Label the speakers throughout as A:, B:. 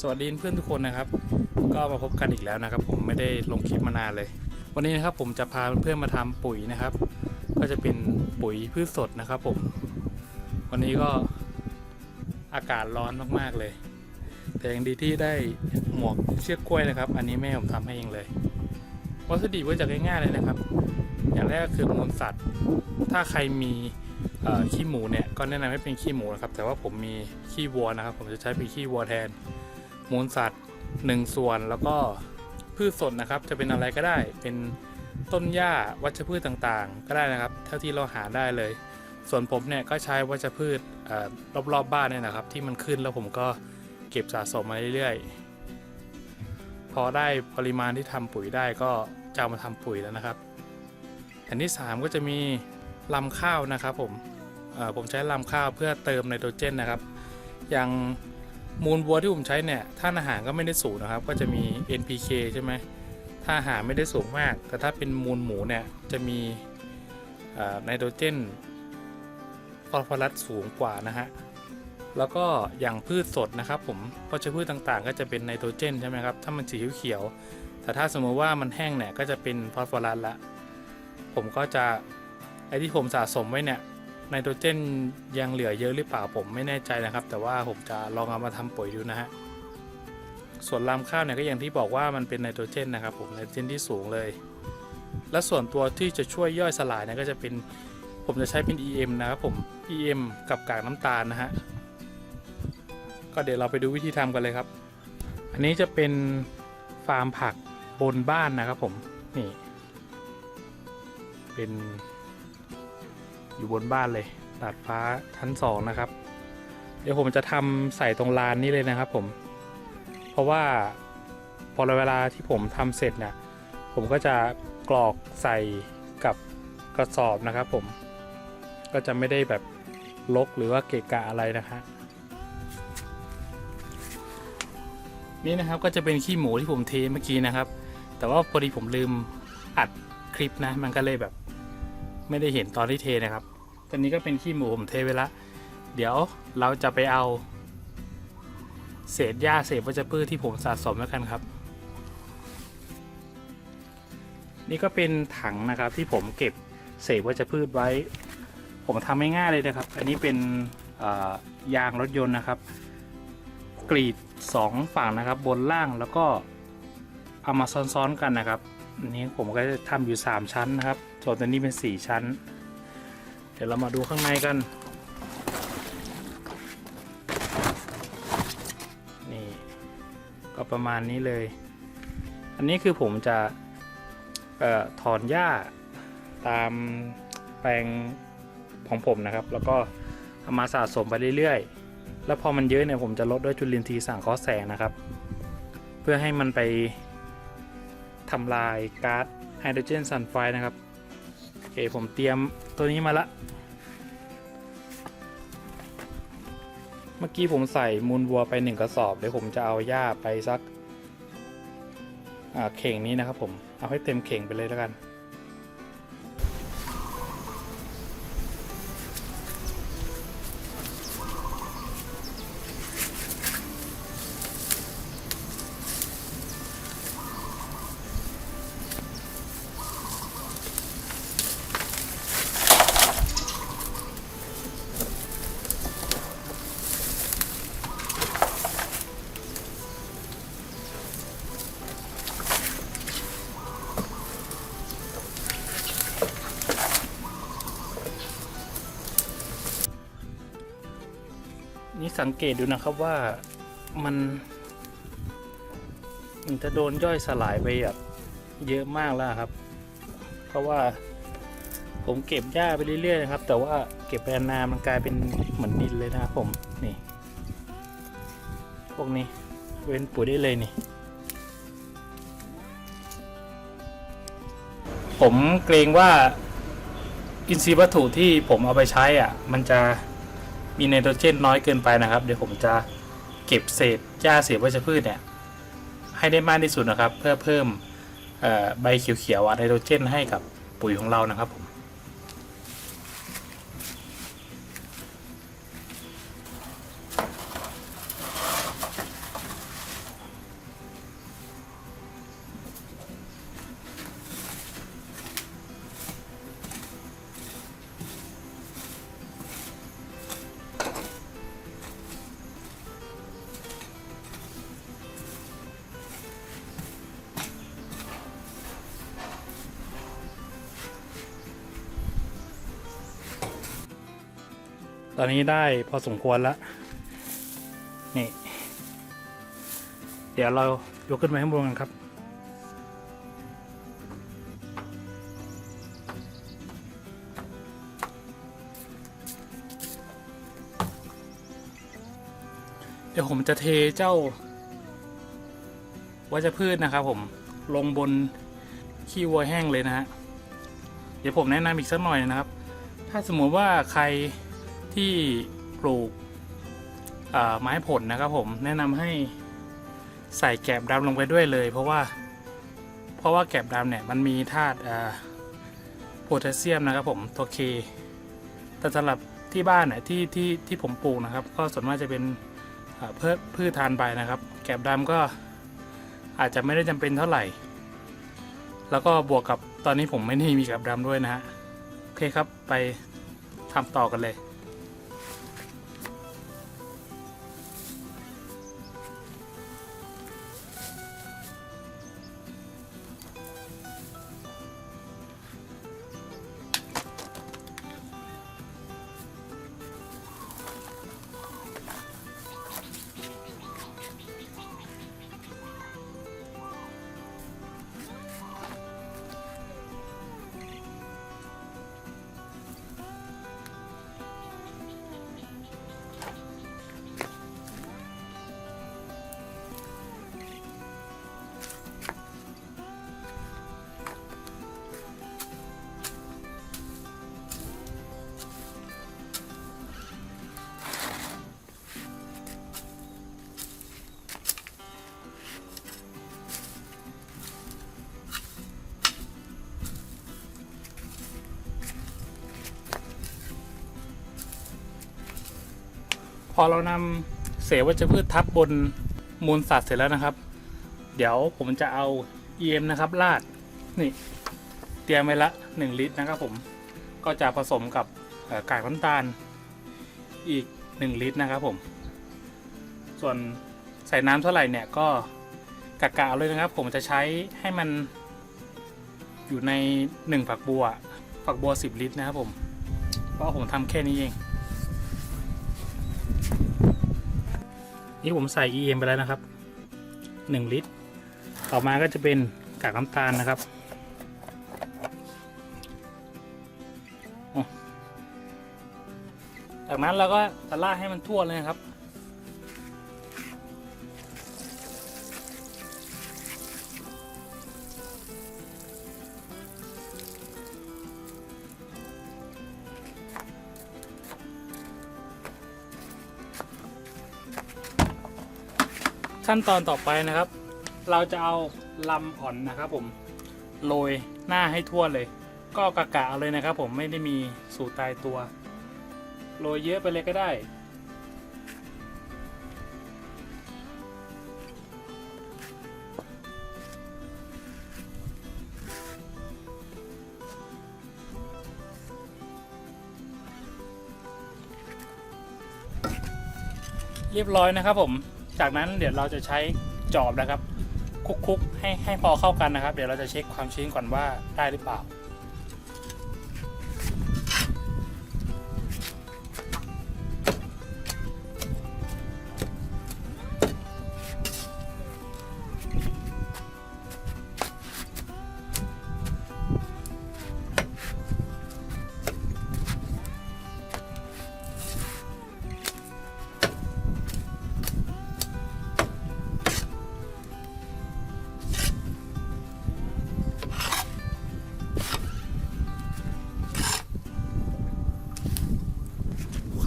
A: สวัสดีเพื่อนทุกคนนะครับ ก็มาพบกันอีกแล้วนะครับ ผมไม่ได้ลงคลิปมานานเลย วันนี้นะครับผมจะพาเพื่อนมาทำปุ๋ยนะครับ ก็จะเป็นปุ๋ยพืชสดนะครับ ผม วันนี้ก็อากาศร้อนมากๆเลย แต่ยังดีที่ได้หมวกเชือกกล้วยนะครับ อันนี้แม่ผมทำให้เองเลย วัสดุก็จะง่ายๆเลยนะครับ อย่างแรกก็คือมูลสัตว์ ถ้าใครมีขี้หมูเนี่ยก็แนะนำให้เป็นขี้หมูนะครับ แต่ว่าผมมีขี้วัวนะครับ ผมจะใช้เป็นขี้วัวแทน มูลสัตว์หนึ่งส่วนแล้วก็พืชสดนะครับ จะเป็นอะไรก็ได้ เป็นต้นหญ้าวัชพืชต่างๆ ก็ได้นะครับ เท่าที่เราหาได้เลย ส่วนผมเนี่ยก็ใช้วัชพืชรอบๆบ้านเนี่ยนะครับ ที่มันขึ้นแล้วผมก็เก็บสะสมมาเรื่อยๆ พอได้ปริมาณที่ทำปุ๋ยได้ก็จะามาทำปุ๋ยแล้วนะครับอันที่ 3 ก็จะมีลำข้าวนะครับผมผมใช้ลำข้าวเพื่อเติมไนโตรเจนนะครับ อย่าง มูลวัวที่ผมใช้เนี่ยท่านอาหารก็ไม่ได้สูงนะครับ ก็จะมี NPK ใช่ไหมถ้าอาหารไม่ได้สูงมาก แต่ถ้าเป็นมูลหมูเนี่ยจะมีไนโตรเจนฟอสฟอรัสสูงกว่านะฮะแล้วก็อย่างพืชสดนะครับ ผมวัชพืชต่างๆ ก็จะเป็นไนโตรเจนใช่ไหมครับถ้ามันสีเขียวแต่ถ้าสมมติว่ามันแห้งเนี่ยก็จะเป็นฟอสฟอรัสละผมก็จะไอที่ผมสะสมไว้เนี่ย ไนโตรเจนยังเหลือเยอะหรือเปล่าผมไม่แน่ใจนะครับ แต่ว่าผมจะลองเอามาทำปุ๋ยดูนะฮะส่วนลำข้าวเนี่ยก็อย่างที่บอกว่ามันเป็นไนโตรเจนนะครับผมไนโตรเจนที่สูงเลย และส่วนตัวที่จะช่วยย่อยสลายเนี่ยก็จะเป็นผมจะใช้เป็น EM นะครับผม EM กับกากน้ำตาลนะฮะก็เดี๋ยวเราไปดูวิธีทำกันเลยครับ อันนี้จะเป็นฟาร์มผักบนบ้านนะครับผมนี่เป็น อยู่บนบ้านเลยดาดฟ้าชั้นสองนะครับ เดี๋ยวผมจะทำใส่ตรงลานนี้เลยนะครับ ผม เพราะว่าพอเวลาที่ผมทำเสร็จเนี่ยผมก็จะกรอกใส่กับกระสอบนะครับ ผมก็จะไม่ได้แบบลกหรือว่าเกะกะอะไรนะฮะนี่นะครับก็จะเป็นขี้หมูที่ผมเทเมื่อกี้นะครับ แต่ว่าพอดีผมลืมอัดคลิปนะ มันก็เลยแบบ ไม่ได้เห็นตอนที่เทนะครับ ตอนนี้ก็เป็นขี้หมูผมเทไว้ละเดี๋ยวเราจะไปเอา เศษหญ้าเศษวัชพืชที่ผมสะสมแล้วกันครับ นี่ก็เป็นถังนะครับที่ผมเก็บเศษวัชพืชไว้ ผมทำง่ายเลยนะครับ อันนี้เป็นยางรถยนต์นะครับ กรีดสองฝั่งนะครับ บนล่างแล้วก็เอามาซ้อนๆกันนะครับอันนี้ผมก็จะทำอยู่ 3 ชั้นนะครับ ส่วนตัวนี้เป็น 4 ชั้น เดี๋ยวเรามาดูข้างในกัน นี่ ก็ประมาณนี้เลย อันนี้คือผมจะออถอนหญ้าตามแปลงของผมนะครับ แล้วก็เอามาสะสมไปเรื่อยๆ แล้วพอมันเยอะเนี่ยผมจะลดด้วยจุลินทรีย์สังเคราะห์แสงนะครับ เพื่อให้มันไปทำลายก๊าซไฮโดรเจนซัลไฟด์นะครับ เคผมเตรียมตัวนี้มาละ เมื่อกี้ผมใส่มูลวัวไปหนึ่งกระสอบเดี๋ยวผมจะเอาหญ้าไปสักเข่งนี้นะครับผม เอาให้เต็มเข่งไปเลยแล้วกัน สังเกตดูนะครับว่ามันมันจะโดนย่อยสลายไปแบบเยอะมากแล้วครับ เพราะว่าผมเก็บหญ้าไปเรื่อยๆนะครับ แต่ว่าเก็บไปนานมันกลายเป็นเหมือนดินเลยนะครับผมนี่พวกนี้เว้นปุ๋ยได้เลยนี่ ผมเกรงว่าอินทรีย์วัตถุที่ผมเอาไปใช้อะ มันจะ มีไนโตรเจนน้อยเกินไปนะครับ เดี๋ยวผมจะเก็บเศษหญ้าเศษวัชพืชเนี่ยให้ได้มากที่สุดนะครับ เพื่อเพิ่มใบเขียวๆไนโตรเจนให้กับปุ๋ยของเรานะครับผม ตอนนี้ได้พอสมควรแล้ว นี่ เดี๋ยวเรายกขึ้นไปข้างบนกันครับ เดี๋ยวผมจะเทเจ้าวัชพืชนะครับผมลงบนขี้วัวแห้งเลยนะฮะ เดี๋ยวผมแนะนำอีกสักหน่อยนะครับ ถ้าสมมติว่าใคร ที่ปลูกไม้ผลนะครับผมแนะนำให้ใส่แกลบดำลงไปด้วยเลย เพราะว่าเพราะว่าแกลบดำเนี่ยมันมีธาตุโพแทสเซียมนะครับผมตัวเคแต่สำหรับที่บ้านเนี่ยที่ที่ที่ผมปลูกนะครับ ก็ส่วนมากจะเป็นพืชพืชทานใบนะครับ แกลบดำก็อาจจะไม่ได้จำเป็นเท่าไหร่ แล้วก็บวกกับตอนนี้ผมไม่ได้มีแกลบดำด้วยนะฮะโอเคครับไปทำต่อกันเลย พอเรานำเศษวัชพืชทับบนมูลสัตว์เสร็จแล้วนะครับ เดี๋ยวผมจะเอา EM นะครับราดนี่ เตรียมไว้ละ 1 ลิตรนะครับผมก็จะผสมกับกากน้ำตาลอีก 1 ลิตรนะครับผม ส่วนใส่น้ำเท่าไหร่เนี่ยก็กะกะเอาเลยนะครับ ผมจะใช้ให้มันอยู่ใน 1 ฝักบัว ฝักบัว 10 ลิตรนะครับผม เพราะผมทำแค่นี้เอง นี่ผมใส่ EM ไปแล้วนะครับ 1 ลิตร ต่อมาก็จะเป็นกากน้ำตาลนะครับจากนั้นเราก็จะลาให้มันทั่วเลยนะครับ ขั้นตอนต่อไปนะครับ เราจะเอาลำอ่อนนะครับผมโรยหน้าให้ทั่วเลย ก็กะกะเอาเลยนะครับ ผมไม่ได้มีสูตรตายตัวโรยเยอะไปเลยก็ได้ เรียบร้อยนะครับผม จากนั้นเดี๋ยวเราจะใช้จอบนะครับ คุกๆให้ให้พอเข้ากันนะครับ เดี๋ยวเราจะเช็คความชื้นก่อนว่าได้หรือเปล่า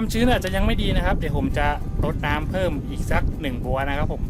A: ความชื้นอาจจะยังไม่ดีนะครับ เดี๋ยวผมจะรดน้ำเพิ่มอีกสักหนึ่งบัวนะครับผม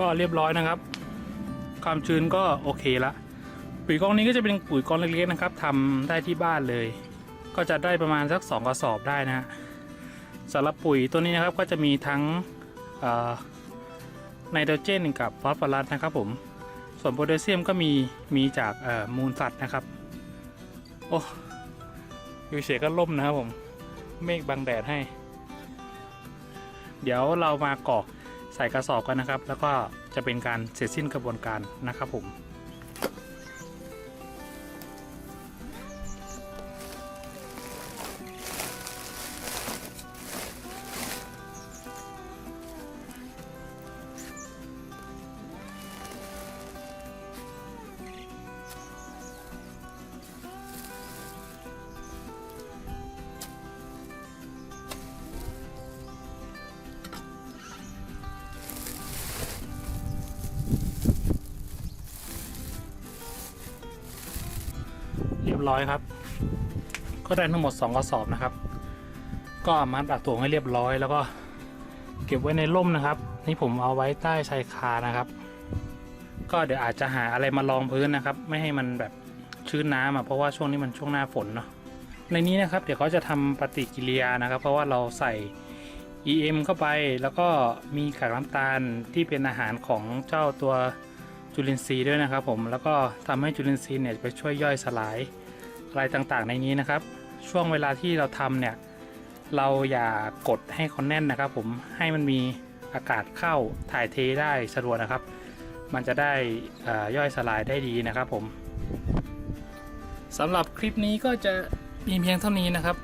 A: ก็เรียบร้อยนะครับ ความชื้นก็โอเคละปุ๋ยกองนี้ก็จะเป็นปุ๋ยกองเล็กๆนะครับทำได้ที่บ้านเลย ก็จะได้ประมาณสักสองกระสอบได้นะฮะสำหรับปุ๋ยตัวนี้นะครับก็จะมีทั้งไนโตรเจนกับฟอสฟอรัสนะครับผมส่วนโพแทสเซียมก็มีมีจากมูลสัตว์นะครับ โอ้อยู่เฉยก็ล่มนะครับผม เมฆบังแดดให้ เดี๋ยวเรามากอก ใส่กระสอบกันนะครับ แล้วก็จะเป็นการเสร็จสิ้นกระบวนการนะครับผม ร้อยครับ ก็ได้ทั้งหมด 2กระสอบนะครับ ก็เอามัดอักถุงให้เรียบร้อย แล้วก็เก็บไว้ในร่มนะครับ นี่ผมเอาไว้ใต้ชายคานะครับ ก็เดี๋ยวอาจจะหาอะไรมารองพื้นนะครับ ไม่ให้มันแบบชื้นน้ำอะเพราะว่าช่วงนี้มันช่วงหน้าฝนเนาะในนี้นะครับเดี๋ยวเขาจะทำปฏิกิริยานะครับ เพราะว่าเราใส่ EM เข้าไปแล้วก็มีกากน้ำตาลที่เป็นอาหารของเจ้าตัวจุลินทรีย์ด้วยนะครับผมแล้วก็ทำให้จุลินทรีย์เนี่ยไปช่วยย่อยสลาย อะไรต่างๆ ในนี้นะครับ ช่วงเวลาที่เราทำเนี่ย เราอย่ากดให้เขาแน่นนะครับ ผมให้มันมีอากาศเข้าถ่ายเทได้สะดวกนะครับ มันจะได้ย่อยสลายได้ดีนะครับ ผมสำหรับคลิปนี้ก็จะมีเพียงเท่านี้นะครับ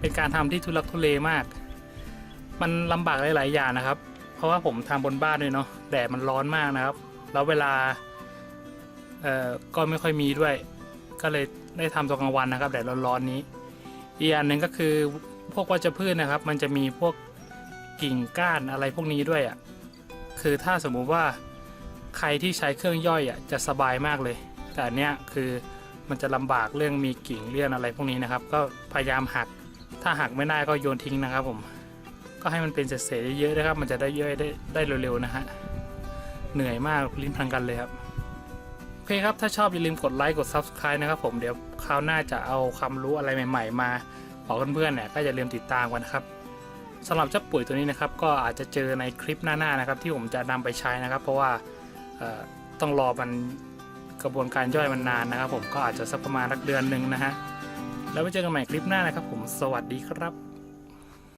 A: เป็นการทำที่ทุลักทุเลมาก มันลำบากหลาย ๆ อย่างนะครับ เพราะว่าผมทำบนบ้านด้วยเนาะแดดมันร้อนมากนะครับ แล้วเวลาก็ไม่ค่อยมีด้วย ก็เลยได้ทำตอนกลางวันนะครับแดดร้อนๆนี้ อีกอันหนึ่งก็คือพวกวัชพืชนะครับ มันจะมีพวกกิ่งก้านอะไรพวกนี้ด้วยอะ่ะคือถ้าสมมุติว่าใครที่ใช้เครื่องย่อยอะ่ะจะสบายมากเลย แต่อันเนี้ยคือมันจะลำบากเรื่องมีกิ่งเลื่อนอะไรพวกนี้นะครับ ก็พยายามหัก ถ้าหักไม่ได้ก็โยนทิ้งนะครับผม ก็ให้มันเป็นเศษๆเยอะๆนะครับ มันจะได้ย่อยได้ได้เร็วๆนะฮะ เหนื่อยมากลิ้นพันกันเลยครับ เคครับ ถ้าชอบอย่าลืมกดไลค์กด Subscribe นะครับผมเดี๋ยวคราวหน้าจะเอาความรู้อะไรใหม่ ๆ มาบอกเพื่อนๆเนี่ยก็อย่าลืมติดตามกันนะครับสำหรับเจ้าปุ๋ยตัวนี้นะครับ ก็อาจจะเจอในคลิปหน้าๆนะครับ ที่ผมจะนำไปใช้นะครับ เพราะว่าต้องรอมันกระบวนการย่อยมันนานนะครับ ผมก็อาจจะสักประมาณสักเดือนหนึ่งนะฮะแล้วไว้เจอกันใหม่คลิปหน้านะครับ ผมสวัสดีครับ